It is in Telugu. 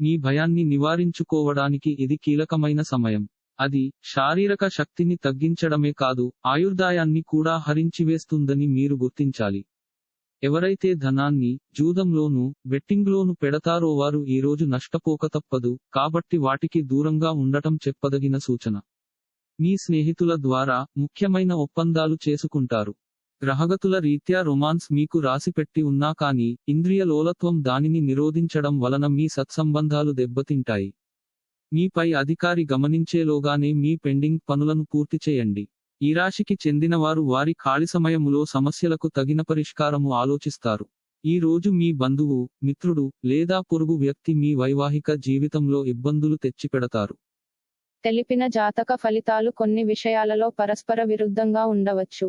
మీ భయాన్ని నివారించుకోవడానికి ఇది కీలకమైన సమయం. అది శారీరక శక్తిని తగ్గించడమే కాదు ఆయుర్దాయాన్ని కూడా హరించివేస్తుందని మీరు గుర్తించాలి. ఎవరైతే ధనాన్ని జూదంలోను బెట్టింగ్లోను పెడతారో వారు ఈ రోజు నష్టపోక తప్పదు కాబట్టి వాటికి దూరంగా ఉండటం చెప్పదగిన సూచన. మీ స్నేహితుల ద్వారా ముఖ్యమైన ఒప్పందాలు చేసుకుంటారు. గ్రహగతుల రీత్యా రొమాన్స్ మీకు రాసిపెట్టి ఉన్నా కానీ ఇంద్రియ లోలత్వం దానిని నిరోధించడం వలన మీ సత్సంబంధాలు దెబ్బతింటాయి. మీపై అధికారి గమనించేలోగానే మీ పెండింగ్ పనులను పూర్తి చేయండి. ఈ రాశికి చెందినవారు వారి ఖాళీ సమయములో సమస్యలకు తగిన పరిష్కారము ఆలోచిస్తారు. ఈ రోజు మీ బంధువు మిత్రుడు లేదా పొరుగు వ్యక్తి మీ వైవాహిక జీవితంలో ఇబ్బందులు తెచ్చిపెడతారు. తెలిపిన జాతక ఫలితాలు కొన్ని విషయాలలో పరస్పర విరుద్ధంగా ఉండవచ్చు.